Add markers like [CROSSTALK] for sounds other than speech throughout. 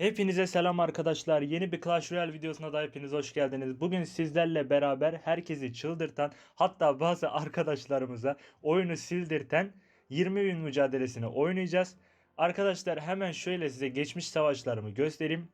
Hepinize selam arkadaşlar. Yeni bir Clash Royale videosuna da hepiniz hoş geldiniz. Bugün sizlerle beraber herkesi çıldırtan hatta bazı arkadaşlarımıza oyunu sildirten 20 bin mücadelesini oynayacağız. Arkadaşlar hemen şöyle size geçmiş savaşlarımı göstereyim.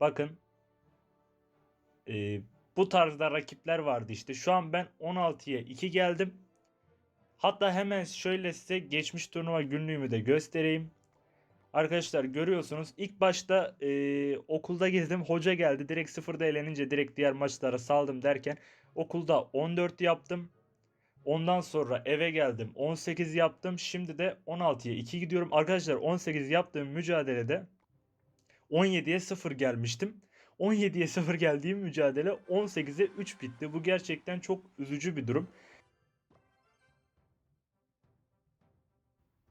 Bakın. Ee, bu tarzda rakipler vardı işte. Şu an ben 16'ya 2 geldim. Hatta hemen şöyle size geçmiş turnuva günlüğümü de göstereyim. Arkadaşlar görüyorsunuz ilk başta e, okulda gezdim hoca geldi direkt sıfırda elenince direkt diğer maçlara saldım derken okulda 14 yaptım. Ondan sonra eve geldim 18 yaptım şimdi de 16'ya 2 gidiyorum. Arkadaşlar 18 yaptığım mücadelede 17'ye 0 gelmiştim. 17'ye 0 geldiğim mücadele 18'e 3 bitti. Bu gerçekten çok üzücü bir durum.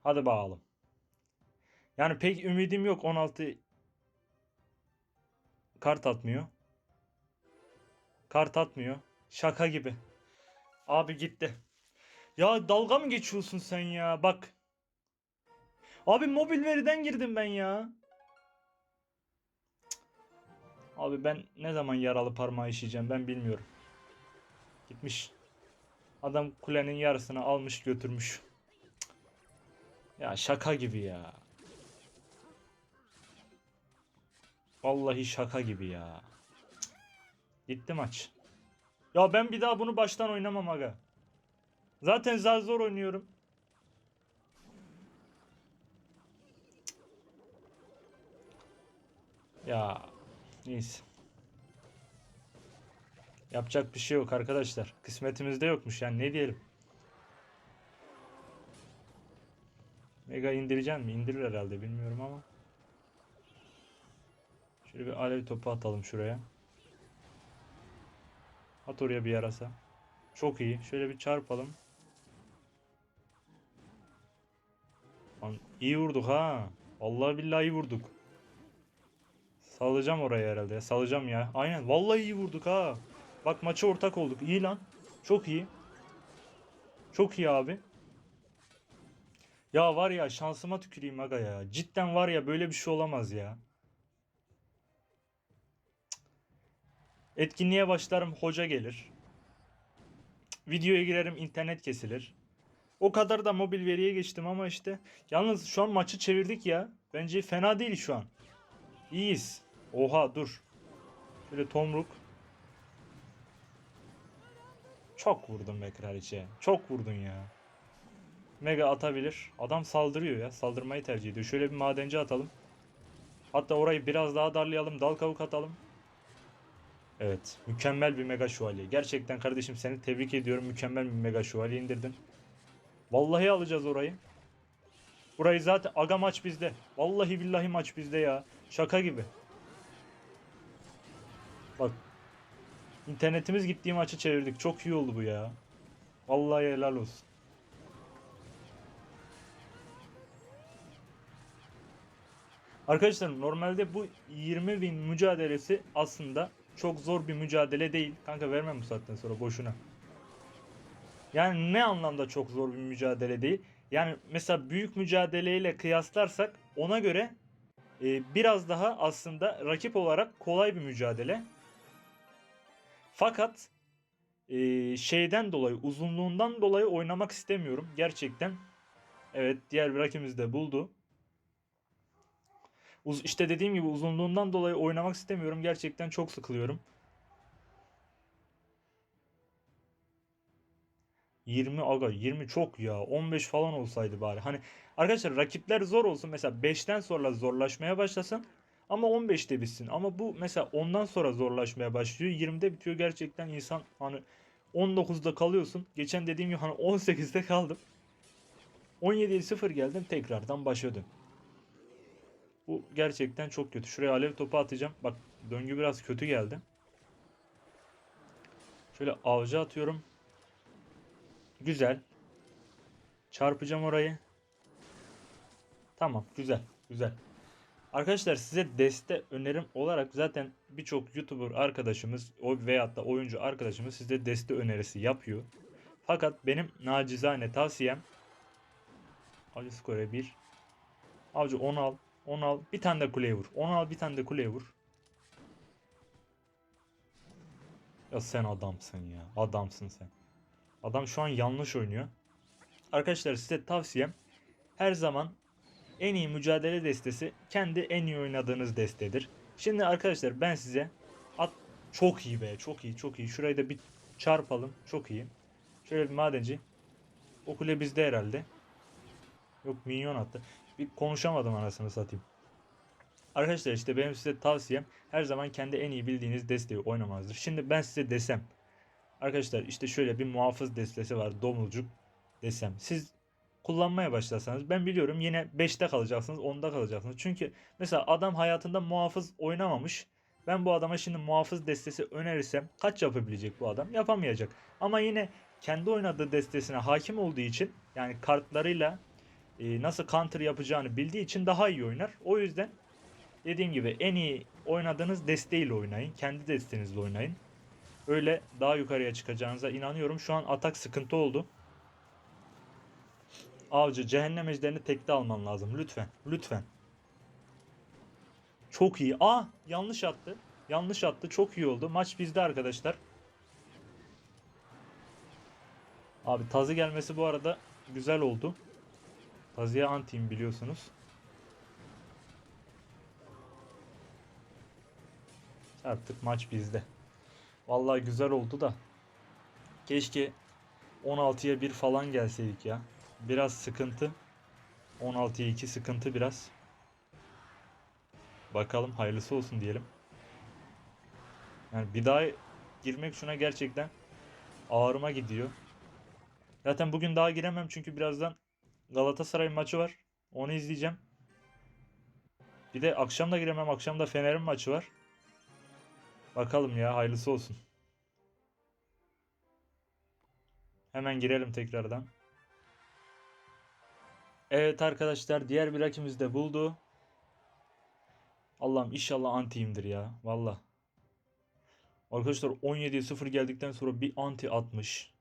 Hadi bakalım. Yani pek ümidim yok 16 kart atmıyor. Kart atmıyor. Şaka gibi. Abi gitti. Ya dalga mı geçiyorsun sen ya? Bak. Abi mobil veriden girdim ben ya. Abi ben ne zaman yaralı parmağı işeyeceğim ben bilmiyorum. Gitmiş. Adam kulenin yarısını almış götürmüş. Ya şaka gibi ya. Vallahi şaka gibi ya. Cık. Gitti maç. Ya ben bir daha bunu baştan oynamam aga. Zaten zar zor oynuyorum. Ya neyse. Yapacak bir şey yok arkadaşlar. Kısmetimizde yokmuş yani ne diyelim. Mega indirecek mi? İndirir herhalde bilmiyorum ama. Şöyle bir alev topu atalım şuraya. At oraya bir yarasa. Çok iyi. Şöyle bir çarpalım. Lan iyi vurduk ha. Vallahi billahi iyi vurduk. Salacağım oraya herhalde. Salacağım ya. Aynen. Vallahi iyi vurduk ha. Bak maça ortak olduk. İyi lan. Çok iyi. Çok iyi abi. Ya var ya şansıma tüküreyim aga ya. Cidden var ya böyle bir şey olamaz ya. Etkinliğe başlarım hoca gelir. Videoya girerim internet kesilir. O kadar da mobil veriye geçtim ama işte. Yalnız şu an maçı çevirdik ya. Bence fena değil şu an. İyiyiz. Oha dur. Şöyle tomruk. Çok vurdun be kraliçe. Çok vurdun ya. Mega atabilir. Adam saldırıyor ya. Saldırmayı tercih ediyor. Şöyle bir madenci atalım. Hatta orayı biraz daha darlayalım. Dal kavuk atalım. Evet. Mükemmel bir mega şövalye. Gerçekten kardeşim seni tebrik ediyorum. Mükemmel bir mega şövalye indirdin. Vallahi alacağız orayı. Burayı zaten aga maç bizde. Vallahi billahi maç bizde ya. Şaka gibi. Bak. İnternetimiz gittiği maçı çevirdik. Çok iyi oldu bu ya. Vallahi helal olsun. Arkadaşlar normalde bu 20 bin mücadelesi aslında çok zor bir mücadele değil. Kanka vermem bu saatten sonra boşuna. Yani ne anlamda çok zor bir mücadele değil? Yani mesela büyük mücadeleyle kıyaslarsak ona göre e, biraz daha aslında rakip olarak kolay bir mücadele. Fakat e, şeyden dolayı uzunluğundan dolayı oynamak istemiyorum gerçekten. Evet diğer bir rakibimiz de buldu. Uz işte dediğim gibi uzunluğundan dolayı oynamak istemiyorum. Gerçekten çok sıkılıyorum. 20 aga 20 çok ya 15 falan olsaydı bari. Hani arkadaşlar rakipler zor olsun mesela 5'ten sonra zorlaşmaya başlasın ama 15'te bitsin. Ama bu mesela ondan sonra zorlaşmaya başlıyor 20'de bitiyor gerçekten insan hani 19'da kalıyorsun. Geçen dediğim gibi hani 18'de kaldım. 17'ye 0 geldim tekrardan başa dön. Bu gerçekten çok kötü. Şuraya alev topu atacağım. Bak döngü biraz kötü geldi. Şöyle avcı atıyorum. Güzel. Çarpacağım orayı. Tamam güzel güzel. Arkadaşlar size deste önerim olarak zaten birçok YouTuber arkadaşımız veyahut da oyuncu arkadaşımız size deste önerisi yapıyor. Fakat benim nacizane tavsiyem Avcı skora 1. Avcı 10 al. Onu al. Bir tane de kuleye vur. Onu al bir tane de kuleye vur. Ya sen adamsın ya. Adamsın sen. Adam şu an yanlış oynuyor. Arkadaşlar size tavsiyem her zaman en iyi mücadele destesi kendi en iyi oynadığınız destedir. Şimdi arkadaşlar ben size at çok iyi be çok iyi çok iyi. Şurayı da bir çarpalım. Çok iyi. Şöyle bir madenci. O kule bizde herhalde. Yok minyon attı. Bir konuşamadım anasını satayım. Arkadaşlar işte benim size tavsiyem her zaman kendi en iyi bildiğiniz desteği oynamanızdır. Şimdi ben size desem arkadaşlar işte şöyle bir muhafız destesi var domuzcuk desem siz kullanmaya başlasanız ben biliyorum yine 5'te kalacaksınız 10'da kalacaksınız. Çünkü mesela adam hayatında muhafız oynamamış. Ben bu adama şimdi muhafız destesi önerirsem kaç yapabilecek bu adam? Yapamayacak. Ama yine kendi oynadığı destesine hakim olduğu için yani kartlarıyla e, nasıl counter yapacağını bildiği için daha iyi oynar. O yüzden dediğim gibi en iyi oynadığınız desteğiyle oynayın. Kendi destenizle oynayın. Öyle daha yukarıya çıkacağınıza inanıyorum. Şu an atak sıkıntı oldu. Avcı cehennem ejderini tekte alman lazım. Lütfen. Lütfen. Çok iyi. Aa yanlış attı. Yanlış attı. Çok iyi oldu. Maç bizde arkadaşlar. Abi tazı gelmesi bu arada güzel oldu. Tazıya antiyim biliyorsunuz. Artık maç bizde. Vallahi güzel oldu da. Keşke 16'ya 1 falan gelseydik ya. Biraz sıkıntı. 16'ya 2 sıkıntı biraz. Bakalım hayırlısı olsun diyelim. Yani bir daha girmek şuna gerçekten ağrıma gidiyor. Zaten bugün daha giremem çünkü birazdan Galatasaray maçı var. Onu izleyeceğim. Bir de akşam da giremem. Akşam da Fener'in maçı var. Bakalım ya hayırlısı olsun. Hemen girelim tekrardan. Evet arkadaşlar diğer bir rakibimiz de buldu. Allah'ım inşallah antiyimdir ya. Valla. Arkadaşlar 17'ye 0 geldikten sonra bir anti atmış.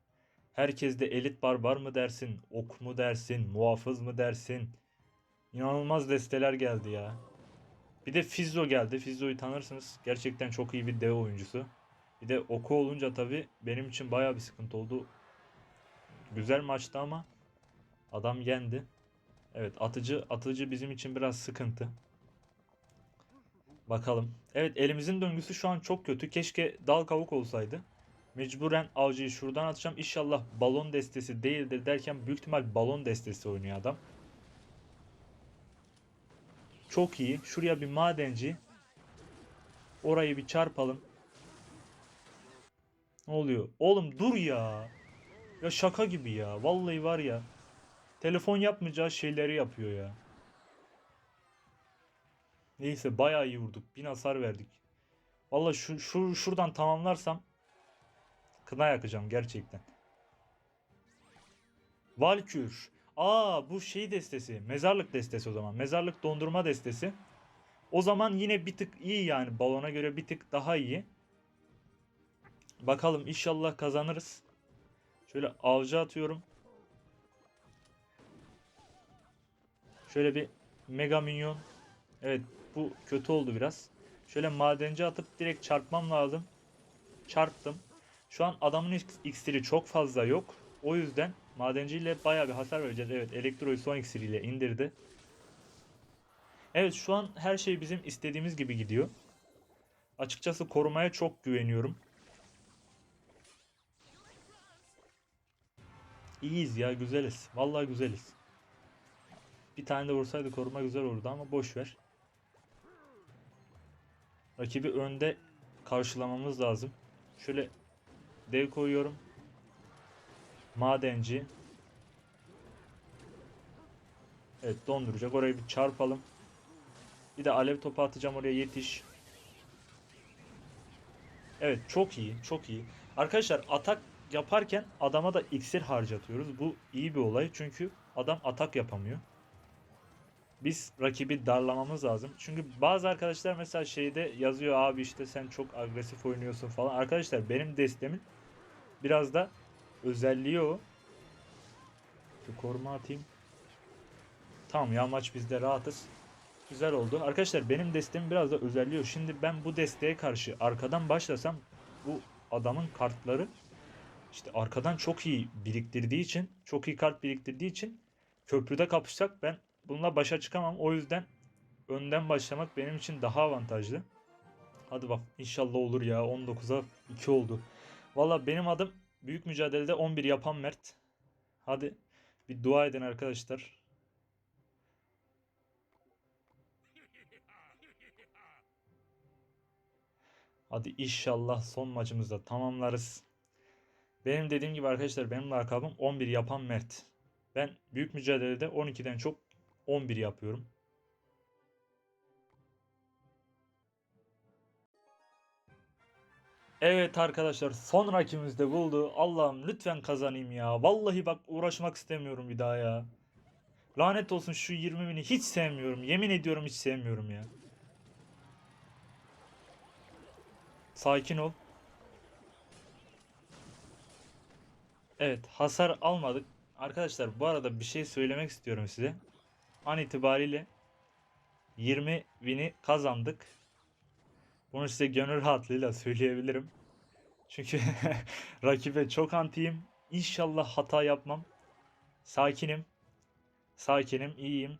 Herkes de elit barbar mı dersin, ok mu dersin, muhafız mı dersin. İnanılmaz desteler geldi ya. Bir de Fizzo geldi. Fizzo'yu tanırsınız. Gerçekten çok iyi bir dev oyuncusu. Bir de oku olunca tabi benim için baya bir sıkıntı oldu. Güzel maçtı ama adam yendi. Evet atıcı atıcı bizim için biraz sıkıntı. Bakalım. Evet elimizin döngüsü şu an çok kötü. Keşke dal kavuk olsaydı. Mecburen avcıyı şuradan atacağım. İnşallah balon destesi değildir derken büyük ihtimal balon destesi oynuyor adam. Çok iyi. Şuraya bir madenci. Orayı bir çarpalım. Ne oluyor? Oğlum dur ya. Ya şaka gibi ya. Vallahi var ya. Telefon yapmayacağı şeyleri yapıyor ya. Neyse bayağı iyi vurduk. Bin hasar verdik. Vallahi şu, şu şuradan tamamlarsam kına yakacağım gerçekten. Valkür. Aa bu şey destesi. Mezarlık destesi o zaman. Mezarlık dondurma destesi. O zaman yine bir tık iyi yani. Balona göre bir tık daha iyi. Bakalım inşallah kazanırız. Şöyle avcı atıyorum. Şöyle bir mega minyon. Evet bu kötü oldu biraz. Şöyle madenci atıp direkt çarpmam lazım. Çarptım. Şu an adamın iksiri çok fazla yok. O yüzden madenciyle baya bir hasar vereceğiz. Evet elektroyu son iksiriyle indirdi. Evet şu an her şey bizim istediğimiz gibi gidiyor. Açıkçası korumaya çok güveniyorum. İyiyiz ya güzeliz. Vallahi güzeliz. Bir tane de vursaydı koruma güzel olurdu ama boş ver. Rakibi önde karşılamamız lazım. Şöyle dev koyuyorum. Madenci. Evet donduracak. Orayı bir çarpalım. Bir de alev topu atacağım oraya yetiş. Evet çok iyi. Çok iyi. Arkadaşlar atak yaparken adama da iksir harcatıyoruz. Bu iyi bir olay. Çünkü adam atak yapamıyor. Biz rakibi darlamamız lazım. Çünkü bazı arkadaşlar mesela şeyde yazıyor abi işte sen çok agresif oynuyorsun falan. Arkadaşlar benim destemin biraz da özelliği o. Bir koruma atayım. Tamam ya maç bizde rahatız. Güzel oldu. Arkadaşlar benim desteğim biraz da özelliyor. Şimdi ben bu desteğe karşı arkadan başlasam bu adamın kartları işte arkadan çok iyi biriktirdiği için, çok iyi kart biriktirdiği için köprüde kapışsak ben bununla başa çıkamam. O yüzden önden başlamak benim için daha avantajlı. Hadi bak inşallah olur ya. 19'a 2 oldu. Valla benim adım büyük mücadelede 11 yapan Mert. Hadi bir dua edin arkadaşlar. Hadi inşallah son maçımızda tamamlarız. Benim dediğim gibi arkadaşlar benim lakabım 11 yapan Mert. Ben büyük mücadelede 12'den çok 11 yapıyorum. Evet arkadaşlar son rakibimiz de buldu. Allah'ım lütfen kazanayım ya. Vallahi bak uğraşmak istemiyorum bir daha ya. Lanet olsun şu 20 bini hiç sevmiyorum. Yemin ediyorum hiç sevmiyorum ya. Sakin ol. Evet hasar almadık. Arkadaşlar bu arada bir şey söylemek istiyorum size. An itibariyle 20 win'i kazandık. Bunu size gönül rahatlığıyla söyleyebilirim. Çünkü [LAUGHS] rakibe çok antiyim. İnşallah hata yapmam. Sakinim. Sakinim, iyiyim.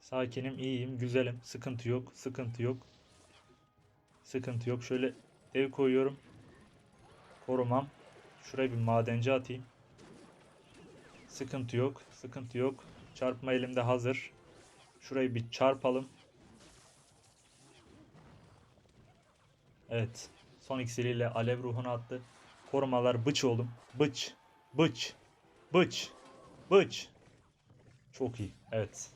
Sakinim, iyiyim, güzelim. Sıkıntı yok, sıkıntı yok. Sıkıntı yok. Şöyle dev koyuyorum. Korumam. Şuraya bir madenci atayım. Sıkıntı yok, sıkıntı yok. Çarpma elimde hazır. Şurayı bir çarpalım. Evet. Son iksiriyle alev ruhunu attı. Korumalar bıç oğlum. Bıç. Bıç. Bıç. Bıç. Çok iyi. Evet.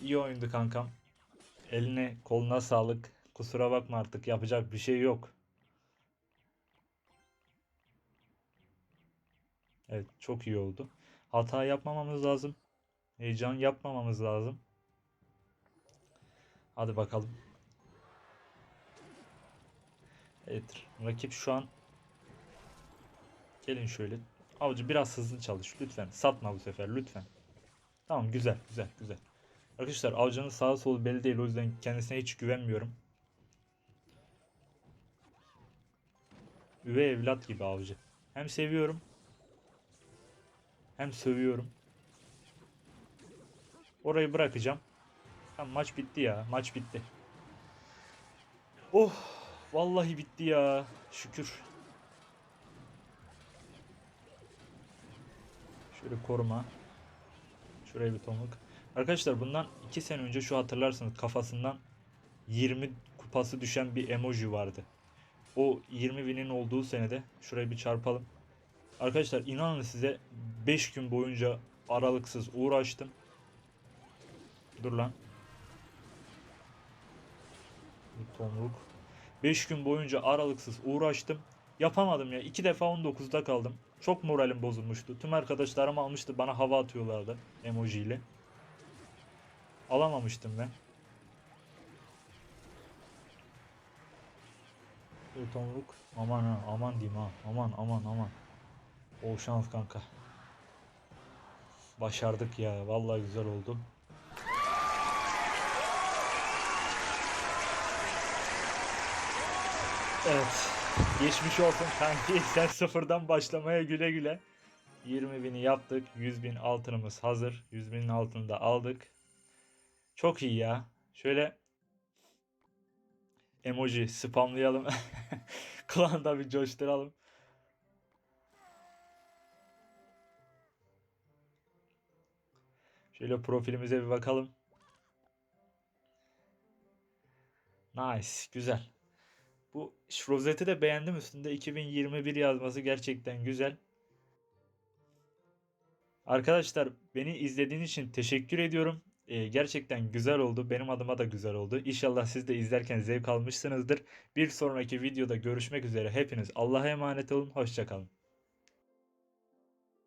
İyi oyundu kankam. Eline koluna sağlık. Kusura bakma artık yapacak bir şey yok. Evet çok iyi oldu. Hata yapmamamız lazım. Heyecan yapmamamız lazım. Hadi bakalım. Evet rakip şu an Gelin şöyle. Avcı biraz hızlı çalış lütfen. Satma bu sefer lütfen. Tamam güzel güzel güzel. Arkadaşlar avcının sağa solu belli değil o yüzden kendisine hiç güvenmiyorum. Üvey evlat gibi avcı. Hem seviyorum hem sövüyorum. Orayı bırakacağım. Tamam maç bitti ya. Maç bitti. Oh vallahi bitti ya. Şükür. Şöyle koruma. Şuraya bir tomruk. Arkadaşlar bundan 2 sene önce şu hatırlarsınız kafasından 20 kupası düşen bir emoji vardı. O 20 binin olduğu senede şuraya bir çarpalım. Arkadaşlar inanın size 5 gün boyunca aralıksız uğraştım. Dur lan. Bir tomruk. 5 gün boyunca aralıksız uğraştım. Yapamadım ya. 2 defa 19'da kaldım. Çok moralim bozulmuştu. Tüm arkadaşlarım almıştı. Bana hava atıyorlardı emoji ile. Alamamıştım ben. Bir tomruk. Aman ha, aman diyeyim ha. Aman aman aman. O şans kanka. Başardık ya. Vallahi güzel oldu. Evet. Geçmiş olsun kanki. [LAUGHS] Sen sıfırdan başlamaya güle güle. 20 bini yaptık. 100 bin altınımız hazır. 100 binin altını da aldık. Çok iyi ya. Şöyle emoji spamlayalım. [LAUGHS] Klanda bir coşturalım. Şöyle profilimize bir bakalım. Nice. Güzel. Bu rozeti de beğendim. Üstünde 2021 yazması gerçekten güzel. Arkadaşlar beni izlediğiniz için teşekkür ediyorum. Ee, gerçekten güzel oldu. Benim adıma da güzel oldu. İnşallah siz de izlerken zevk almışsınızdır. Bir sonraki videoda görüşmek üzere. Hepiniz Allah'a emanet olun. Hoşçakalın.